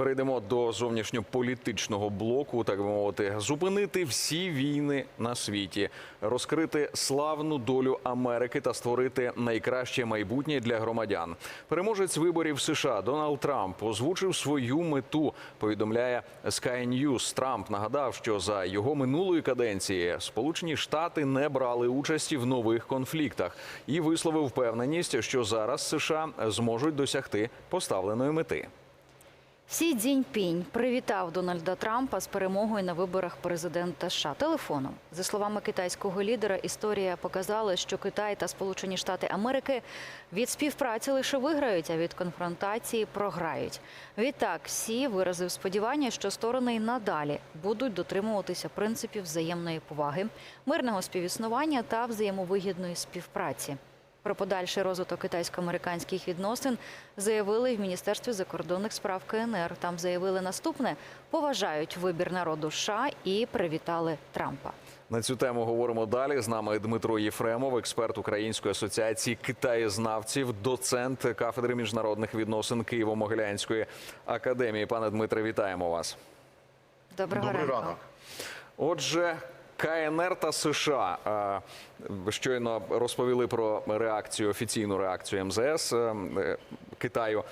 Перейдемо до зовнішньополітичного блоку, так би мовити, зупинити всі війни на світі, розкрити славну долю Америки та створити найкраще майбутнє для громадян. Переможець виборів США Дональд Трамп озвучив свою мету. Повідомляє Sky News. Трамп нагадав, що за його минулої каденції Сполучені Штати не брали участі в нових конфліктах і висловив впевненість, що зараз США зможуть досягти поставленої мети. Сі Цзіньпінь привітав Дональда Трампа з перемогою на виборах президента США телефоном. За словами китайського лідера, історія показала, що Китай та Сполучені Штати Америки від співпраці лише виграють, а від конфронтації програють. Відтак, Сі виразив сподівання, що сторони надалі будуть дотримуватися принципів взаємної поваги, мирного співіснування та взаємовигідної співпраці. Про подальший розвиток китайсько-американських відносин заявили в Міністерстві закордонних справ КНР. Там заявили наступне: поважають вибір народу США і привітали Трампа. На цю тему говоримо далі. З нами Дмитро Єфремов, експерт Української асоціації китаєзнавців, доцент кафедри міжнародних відносин Києво-Могилянської академії. Пане Дмитре, вітаємо вас. Доброго Добрий ранку. ранок. Отже, КНР та США щойно розповіли про реакцію, офіційну реакцію МЗС е, е, Китаю.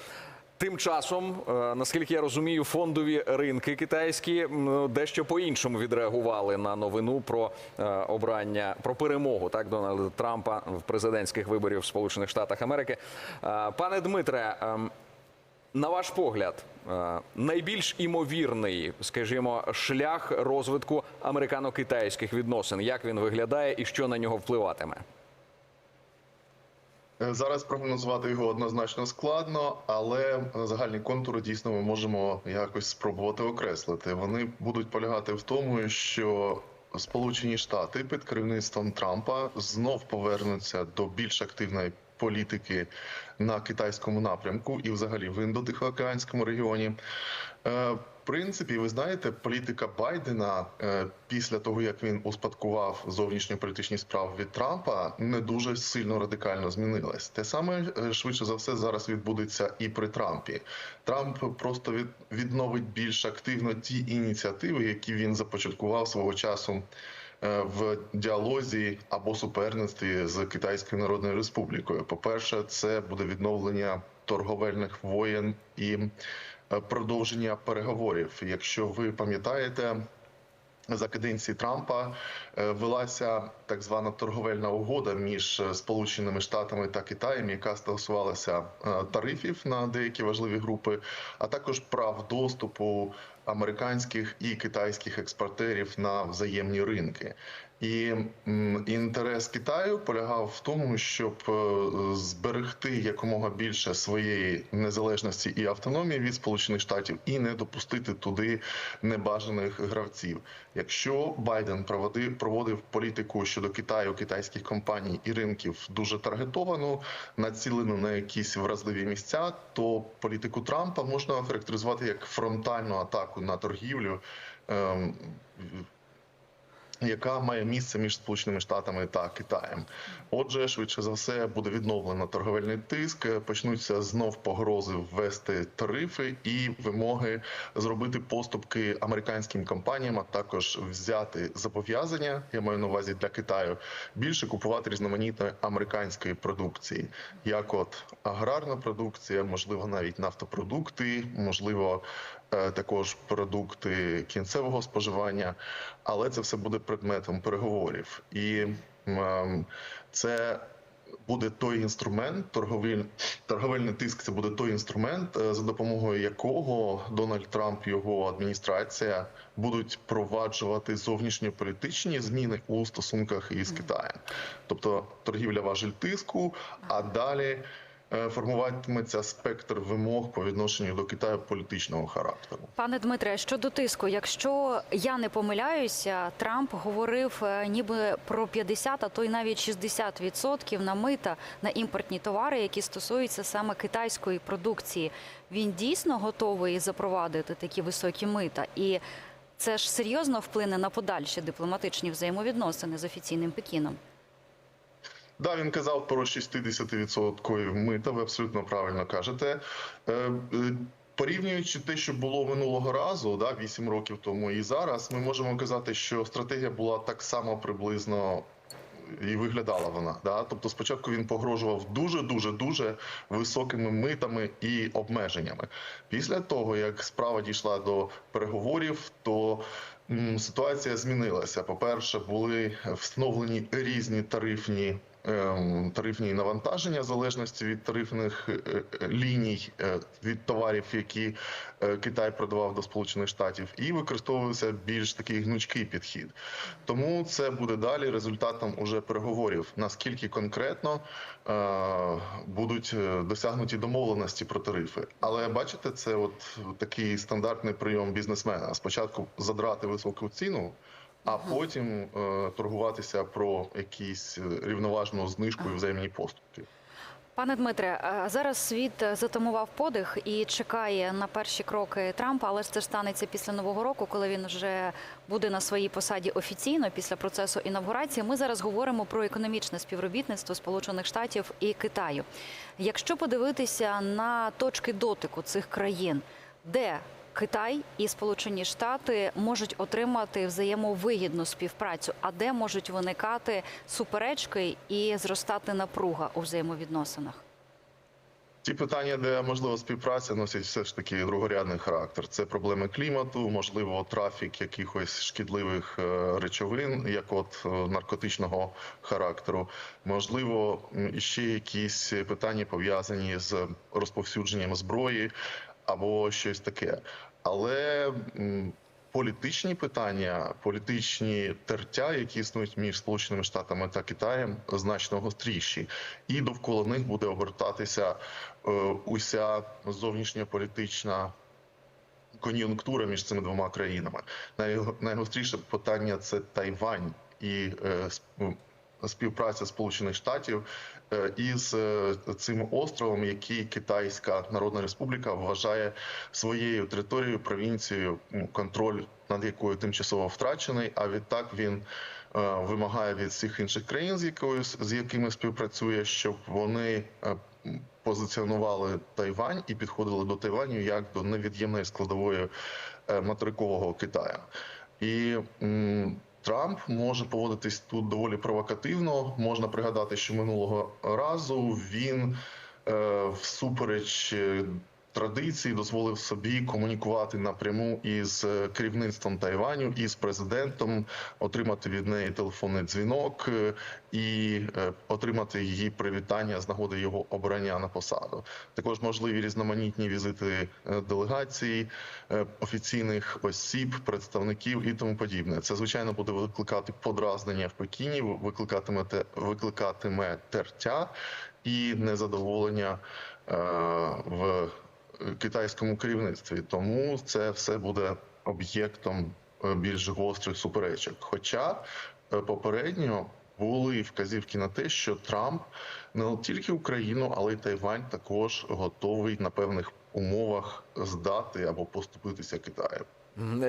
Тим часом, е, наскільки я розумію, фондові ринки китайські дещо по-іншому відреагували на новину про обрання про перемогу так Дональда Трампа в президентських виборів в Сполучених Штатах Америки. Пане Дмитре, ем, на ваш погляд, е, найбільш імовірний, скажімо, шлях розвитку американо-китайських відносин, як він виглядає і що на нього впливатиме? Е, Зараз прогнозувати його однозначно складно, але загальні контури дійсно ми можемо якось спробувати окреслити. Вони будуть полягати в тому, що Сполучені Штати під керівництвом Трампа знов повернуться до більш активної політики на китайському напрямку і, взагалі, в індотихоокеанському регіоні. Е, В принципі, ви знаєте, політика Байдена е, після того, як він успадкував зовнішньополітичні справи від Трампа, не дуже сильно радикально змінилась. Те саме е, швидше за все зараз відбудеться і при Трампі. Трамп просто від, відновить більш активно ті ініціативи, які він започаткував свого часу в діалозі або суперництві з Китайською Народною Республікою. По-перше, це буде відновлення торговельних воєн і е, продовження переговорів. Якщо ви пам'ятаєте. За каденції Трампа е, велася так звана торговельна угода між е, Сполученими Штатами та Китаєм, яка стосувалася е, тарифів на деякі важливі групи, а також прав доступу американських і китайських експортерів на взаємні ринки. І інтерес Китаю полягав в тому, щоб е, зберегти якомога більше своєї незалежності і автономії від Сполучених Штатів і не допустити туди небажаних гравців. Якщо Байден проводив проводив політику щодо Китаю, китайських компаній і ринків дуже таргетовану, націлену на якісь вразливі місця, то політику Трампа можна охарактеризувати як фронтальну атаку на торгівлю. ем, яка має місце між Сполученими Штатами та Китаєм. Отже, швидше за все буде відновлено торговельний тиск. Почнуться знов погрози ввести тарифи і вимоги зробити поступки американським компаніям, а також взяти зобов'язання. Я маю на увазі для Китаю більше купувати різноманітної американської продукції, як от аграрна продукція, можливо, навіть нафтопродукти, можливо, е, також продукти кінцевого споживання, але це все буде предметом переговорів, і ем, це буде той інструмент, торговель, торговельний тиск. Це буде той інструмент, е, за допомогою якого Дональд Трамп і його адміністрація будуть впроваджувати зовнішньополітичні зміни у стосунках із Китаєм, тобто торгівля важель тиску, а далі. Е, Формуватиметься спектр вимог по відношенню до Китаю політичного характеру. Пане Дмитре, щодо тиску, якщо я не помиляюся, Трамп говорив е, ніби про 50, а то й навіть 60% на мита на імпортні товари, які стосуються саме китайської продукції. Він дійсно готовий запровадити такі високі мита, і це ж серйозно вплине на подальші дипломатичні взаємовідносини з офіційним Пекіном. Да, він казав про 60% мита. Ви абсолютно правильно кажете. Е, е, Порівнюючи те, що було минулого разу, да, 8 років тому і зараз, ми можемо казати, що стратегія була так само приблизно і виглядала вона. Да? Тобто, спочатку він погрожував дуже, дуже, дуже високими митами і обмеженнями. Після того, як справа дійшла до переговорів, то м, ситуація змінилася. По-перше, були встановлені різні тарифні. Ем, Тарифні навантаження в залежності від тарифних е, е, ліній е, від товарів, які Китай продавав до Сполучених Штатів, і використовувався більш такий гнучкий підхід. Тому це буде далі результатом уже переговорів. Наскільки конкретно будуть досягнуті домовленості про тарифи. Але бачите, це от такий стандартний прийом бізнесмена. Спочатку задрати високу ціну. А потім е, торгуватися про якісь е, рівноважну знижку і взаємні поступки. Пане Дмитре, зараз світ е, затамував подих і чекає на перші кроки Трампа, але ж це ж станеться після нового року, коли він вже буде на своїй посаді офіційно після процесу інавгурації. Ми зараз говоримо про економічне співробітництво Сполучених Штатів і Китаю. Якщо подивитися на точки дотику цих країн, де Китай і Сполучені Штати можуть отримати взаємовигідну співпрацю, а де можуть виникати суперечки і зростати напруга у взаємовідносинах. Ті питання, де можливо співпраця носять все ж таки другорядний характер. Це проблеми клімату, можливо, трафік якихось шкідливих е, речовин, як от е, наркотичного характеру. Можливо, м, іще якісь питання пов'язані з розповсюдженням зброї або щось таке. Але політичні питання, політичні тертя, які існують між Сполученими Штатами та Китаєм, значно гостріші, і довкола них буде обертатися е, уся зовнішньополітична кон'юнктура між цими двома країнами. Найго- Найгостріше питання це Тайвань і е, співпраця Сполучених Штатів із е, цим островом, який Китайська Народна Республіка вважає своєю територією, провінцією, контроль над якою тимчасово втрачений. А відтак він е, вимагає від всіх інших країн, з якою з якими співпрацює, щоб вони е, позиціонували Тайвань і підходили до Тайваню як до невід'ємної складової е, материкового Китаю. І Трамп може поводитись тут доволі провокативно. Можна пригадати, що минулого разу він е, всупереч е, традиції дозволив собі комунікувати напряму із е, керівництвом Тайваню, із президентом, отримати від неї телефонний дзвінок е, і е, отримати її привітання з нагоди його обрання на посаду. Також можливі різноманітні візити делегацій, е, офіційних осіб, представників і тому подібне. Це звичайно буде викликати подразнення в Пекіні, викликатиме те- викликатиме тертя і незадоволення в китайському керівництві. Тому це все буде об'єктом е, більш гострих суперечок. Хоча е, попередньо були вказівки на те, що Трамп не тільки Україну, але й Тайвань також готовий на певних умовах здати або поступитися Китаю.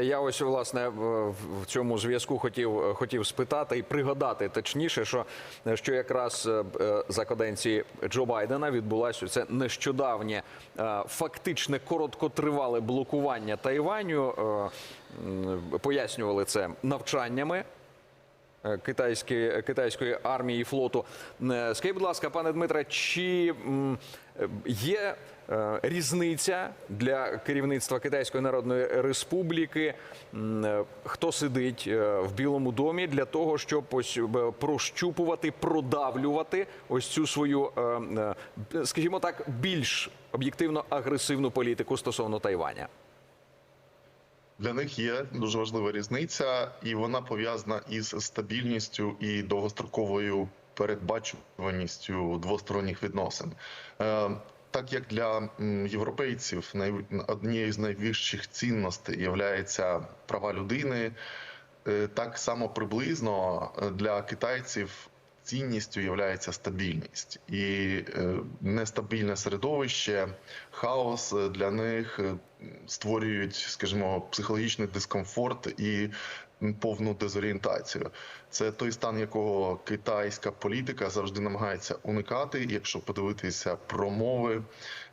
Я ось власне в цьому зв'язку хотів хотів спитати і пригадати точніше, що що якраз е, за каденції Джо Байдена відбулося це нещодавнє е, фактичне короткотривале блокування Тайваню. Е, Пояснювали це навчаннями. Китайської, китайської армії і флоту. Скажіть, будь ласка, пане Дмитре, чи є різниця для керівництва Китайської Народної Республіки, е, хто сидить е, в Білому домі для того, щоб ось е, прощупувати, продавлювати ось цю свою, е, е, скажімо так, більш об'єктивно агресивну політику стосовно Тайваня? Для них є дуже важлива різниця, і вона пов'язана із стабільністю і довгостроковою передбачуваністю двосторонніх відносин. Так як для європейців однією з найвищих цінностей є права людини, е, так само приблизно е, для китайців цінністю є стабільність. І е, нестабільне середовище, хаос для них створюють, скажімо, психологічний дискомфорт і повну дезорієнтацію. Це той стан, якого китайська політика завжди намагається уникати. Якщо подивитися промови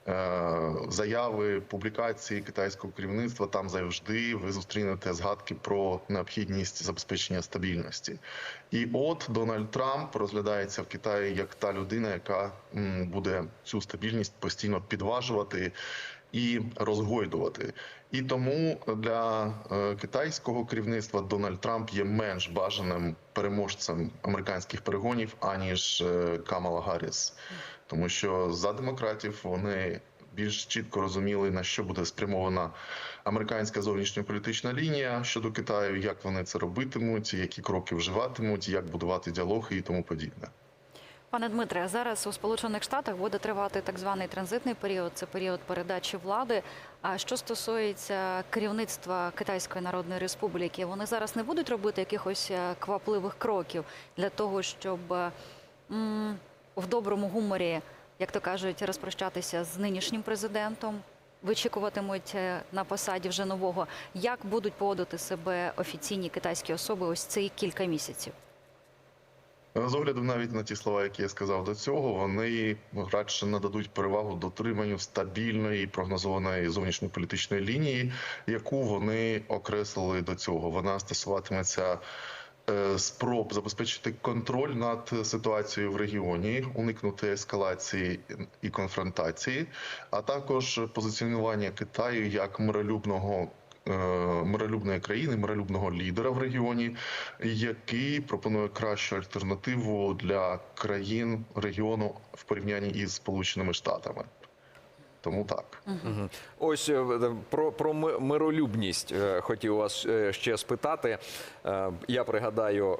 е, заяви, публікації китайського керівництва, там завжди ви зустрінете згадки про необхідність забезпечення стабільності. І от Дональд Трамп розглядається в Китаї як та людина, яка буде цю стабільність постійно підважувати і розгойдувати. І тому для е, китайського керівництва Дональд Трамп є менш бажаним переможцем американських перегонів аніж е, Камала Гарріс, тому що за демократів вони більш чітко розуміли на що буде спрямована американська зовнішньополітична лінія щодо Китаю, як вони це робитимуть, які кроки вживатимуть, як будувати діалог і тому подібне. Пане Дмитре, зараз у Сполучених Штатах буде тривати так званий транзитний період. Це період передачі влади. А що стосується керівництва Китайської Народної Республіки, вони зараз не будуть робити якихось е, квапливих кроків для того, щоб м, в доброму гуморі, як то кажуть, розпрощатися з нинішнім президентом. Вичікуватимуть е, на посаді вже нового. Як будуть поводити себе офіційні китайські особи ось ці кілька місяців? З огляду навіть на ті слова, які я сказав до цього, вони радше нададуть перевагу дотриманню стабільної і прогнозованої зовнішньополітичної лінії, яку вони окреслили до цього. Вона стосуватиметься е, спроб забезпечити контроль над ситуацією в регіоні, уникнути ескалації і конфронтації, а також позиціонування Китаю як миролюбного. Е, Миролюбної країни, миролюбного лідера в регіоні, який пропонує кращу альтернативу для країн регіону в порівнянні із Сполученими Штатами. Тому так. Мгм. Ось е, про, про миролюбність е, хотів вас е, ще спитати. Е, Я пригадаю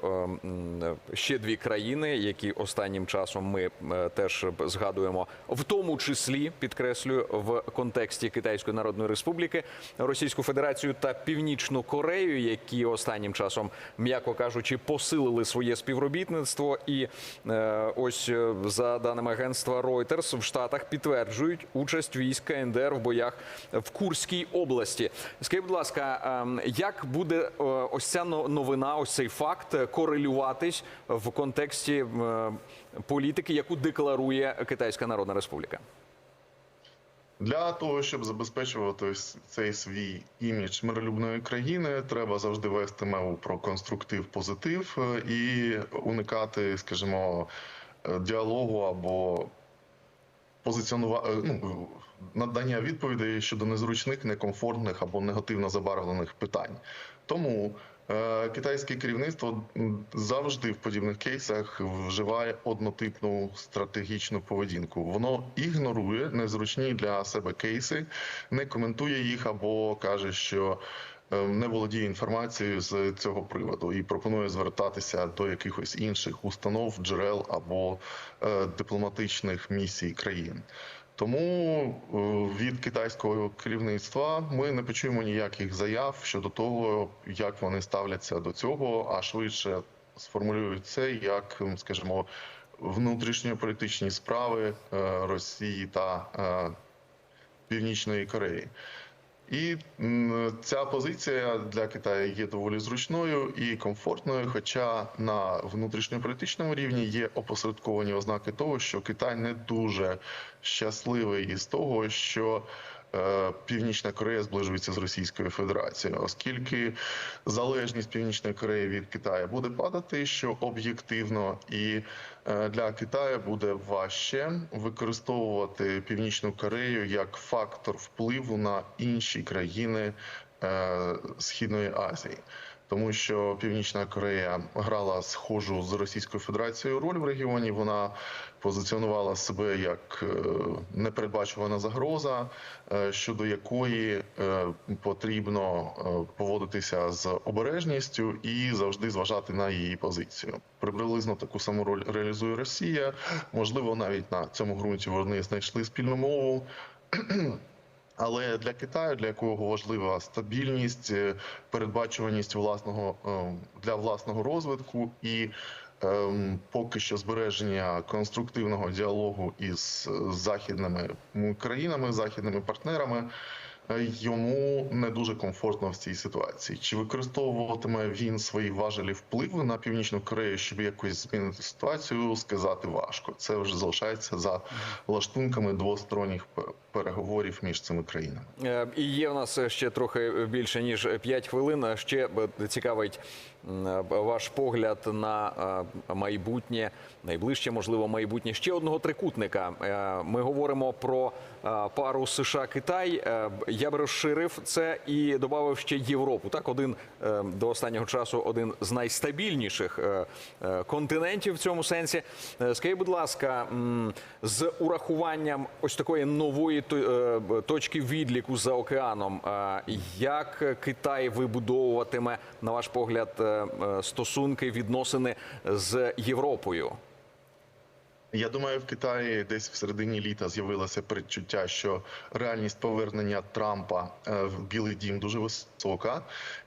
е, ще дві країни, які останнім часом ми е, теж згадуємо, в тому числі підкреслюю в контексті Китайської Народної Республіки, Російську Федерацію та Північну Корею, які останнім часом, м'яко кажучи, посилили своє співробітництво. І е, ось е, за даними агентства Reuters, в Штатах підтверджують участь військ КНДР в боях в Курській області. Скажіть, будь ласка, ем, як буде е, ось ця новина, ось цей факт е, корелюватись в контексті е, політики, яку декларує Китайська Народна Республіка? Для того, щоб забезпечувати цей свій імідж миролюбної країни, треба завжди вести мову про конструктив, позитив і уникати, скажімо, діалогу або позиціонування ну, надання відповідей щодо незручних, некомфортних або негативно забарвлених питань. Тому е, китайське керівництво завжди в подібних кейсах вживає однотипну стратегічну поведінку. Воно ігнорує незручні для себе кейси, не коментує їх або каже, що е, не володіє інформацією з цього приводу і пропонує звертатися до якихось інших установ, джерел або е, дипломатичних місій країн. Тому е, від китайського керівництва ми не почуємо ніяких заяв щодо того, як вони ставляться до цього, а швидше сформулюють це як, скажімо, внутрішньополітичні справи е, Росії та е, Північної Кореї. І ця позиція для Китаю є доволі зручною і комфортною. Хоча на внутрішньополітичному рівні є опосередковані ознаки того, що Китай не дуже щасливий із того, що Північна Корея зближується з Російською Федерацією, оскільки залежність Північної Кореї від Китаю буде падати, що об'єктивно і е, для Китаю буде важче використовувати Північну Корею як фактор впливу на інші країни е, Східної Азії. Тому що Північна Корея грала схожу з Російською Федерацією роль в регіоні. Вона позиціонувала себе як е, непередбачувана загроза, е, щодо якої е, потрібно поводитися з обережністю і завжди зважати на її позицію. Приблизно таку саму роль реалізує Росія. Можливо, навіть на цьому ґрунті вони знайшли спільну мову. Але для Китаю, для якого важлива стабільність, е, передбачуваність власного е, для власного розвитку і ем, поки що збереження конструктивного діалогу із е, західними країнами, західними партнерами, йому не дуже комфортно в цій ситуації. Чи використовуватиме він свої важелі впливу на північну Корею, щоб якось змінити ситуацію, сказати важко. Це вже залишається за лаштунками двосторонніх переговорів між цими країнами. Е, І є в нас ще трохи більше ніж 5 хвилин. Ще е, цікавить м, е, ваш погляд на е, майбутнє, найближче, можливо, майбутнє ще одного трикутника. Е, Ми говоримо про е, пару США-Китай. Е, Я би розширив це і додав ще Європу. Так, один е, до останнього часу один з найстабільніших е, е, континентів в цьому сенсі. Е, Скажіть, будь ласка, з урахуванням ось такої нової то- е, б- точки відліку за океаном, е, як Китай вибудовуватиме, на ваш погляд, е, е, стосунки, відносини з Європою? Я думаю, в Китаї десь в середині літа з'явилося передчуття, що реальність повернення Трампа е, в Білий Дім дуже висока,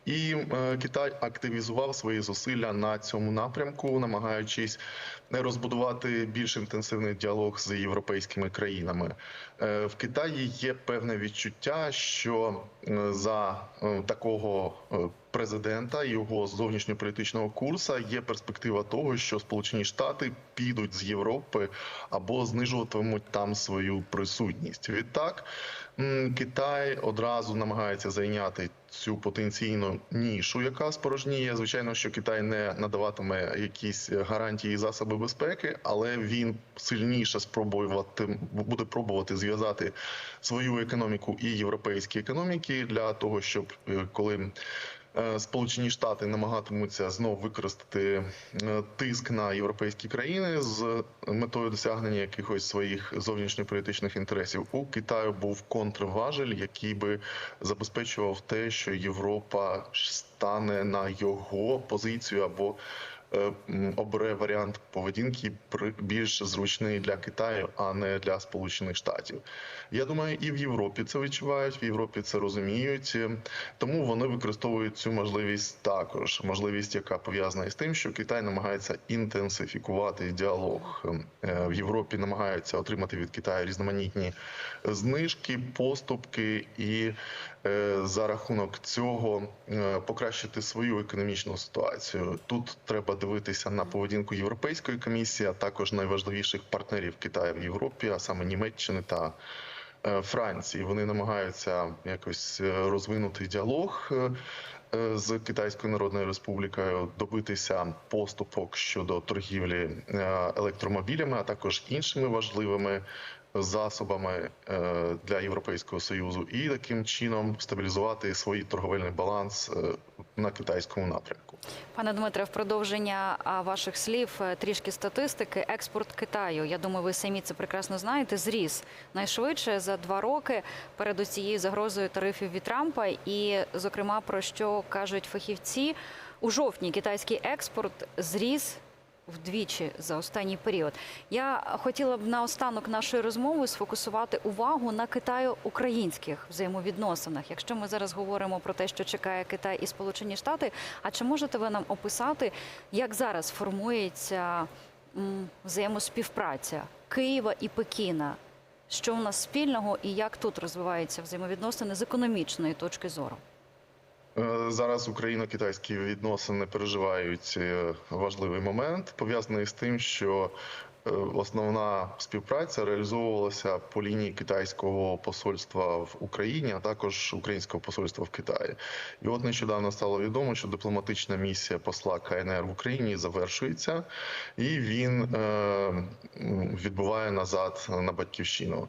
і е, Китай активізував свої зусилля на цьому напрямку, намагаючись розбудувати більш інтенсивний діалог з європейськими країнами. Е, В Китаї є певне відчуття, що е, за такого президента його зовнішньополітичного курсу є перспектива того, що Сполучені Штати підуть з Європи або знижуватимуть там свою присутність. Відтак Китай одразу намагається зайняти цю потенційну нішу, яка спорожніє. Звичайно, що Китай не надаватиме якісь гарантії і засоби безпеки, але він сильніше спробувати буде пробувати зв'язати свою економіку і європейські економіки для того, щоб е, коли Сполучені Штати намагатимуться знов використати е, тиск на європейські країни з метою досягнення якихось своїх зовнішньополітичних інтересів. У Китаю був контрважель, який би забезпечував те, що Європа стане на його позицію або е, обере варіант поведінки більш зручний для Китаю, а не для Сполучених Штатів. Я думаю, і в Європі це відчувають, в Європі це розуміють, е, тому вони використовують цю можливість також. Можливість, яка пов'язана із тим, що Китай намагається інтенсифікувати діалог Е, в Європі, намагаються отримати від Китаю різноманітні знижки, поступки і е, за рахунок цього е, покращити свою економічну ситуацію. Тут треба дивитися на поведінку Європейської комісії, а також найважливіших партнерів Китаю в Європі, а саме Німеччини та е, Франції. Вони намагаються якось е, розвинути діалог. е, З Китайською Народною Республікою добитися поступок щодо торгівлі електромобілями, а також іншими важливими засобами е, для Європейського союзу, і таким чином стабілізувати свій торговельний баланс е, на китайському напрямку. Пане Дмитре, в продовження ваших слів е, трішки статистики. Експорт Китаю, я думаю, ви самі це прекрасно знаєте. Зріс найшвидше за два роки перед цією загрозою тарифів від Трампа. І, зокрема, про що кажуть фахівці, у жовтні китайський експорт зріс. Вдвічі за останній період я хотіла б наостанок нашої розмови сфокусувати увагу на китаю-українських взаємовідносинах. Якщо ми зараз говоримо про те, що чекає Китай і Сполучені Штати, а чи можете ви нам описати, як зараз формується взаємоспівпраця Києва і Пекіна? Що у нас спільного і як тут розвиваються взаємовідносини з економічної точки зору? Е, Зараз україно-китайські відносини переживають е, важливий момент, пов'язаний з тим, що основна співпраця реалізовувалася по лінії китайського посольства в Україні, а також українського посольства в Китаї. І от нещодавно стало відомо, що дипломатична місія посла КНР в Україні завершується, і він е, відбуває назад на батьківщину.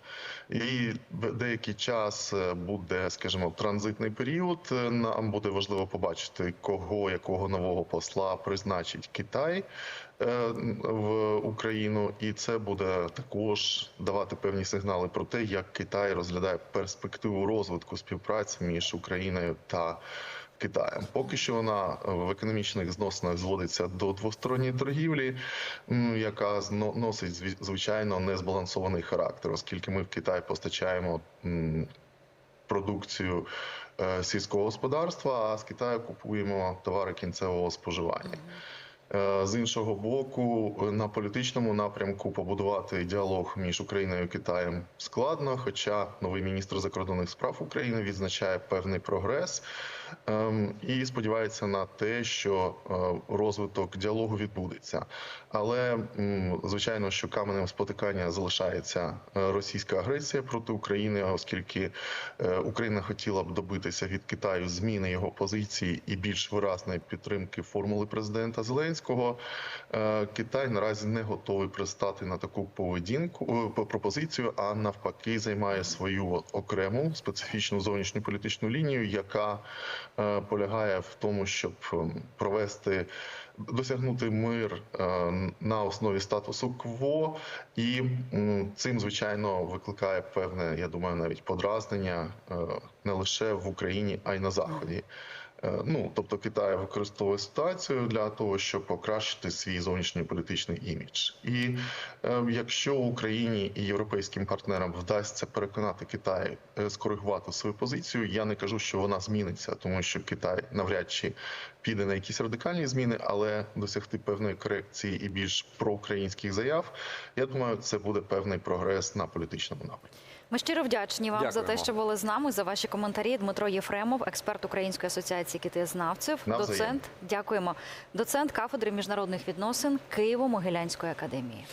І деякий час е, буде, скажімо, транзитний період. Е, Нам буде важливо побачити, кого якого нового посла призначить Китай е, в Україну, і це буде також давати певні сигнали про те, як Китай розглядає перспективу розвитку співпраці між Україною та Китаєм. Поки що вона в економічних зносинах зводиться до двосторонньої торгівлі, яка носить звичайно незбалансований характер, оскільки ми в Китай постачаємо продукцію е, сільського господарства, а з Китаю купуємо товари кінцевого споживання. Е, З іншого боку, на політичному напрямку побудувати діалог між Україною і Китаєм складно. Хоча новий міністр закордонних справ України відзначає певний прогрес і сподівається на те, що е, розвиток діалогу відбудеться. Але звичайно, що каменем спотикання залишається е, російська агресія проти України, оскільки е, Україна хотіла б добитися від Китаю зміни його позиції і більш виразної підтримки формули президента Зеленського. Китай наразі не готовий пристати на таку поведінку пропозицію, а навпаки, займає свою окрему специфічну зовнішню політичну лінію, яка полягає в тому, щоб ем, провести досягнути мир е, на основі статусу КВО, і цим звичайно викликає певне, я думаю, навіть подразнення е, не лише в Україні, а й на заході. Е, Ну, тобто Китай використовує ситуацію для того, щоб покращити свій зовнішньополітичний імідж. І е, якщо Україні і європейським партнерам вдасться переконати Китай е, скоригувати свою позицію, я не кажу, що вона зміниться, тому що Китай навряд чи піде на якісь радикальні зміни, але досягти певної корекції і більш проукраїнських заяв, я думаю, це буде певний прогрес на політичному напрямку. Ми щиро вдячні вам за те, що були з нами, за ваші коментарі. Дмитро Єфремов, експерт Української асоціації китизнавців, доцент. Дякуємо. Доцент кафедри міжнародних відносин Києво-Могилянської академії.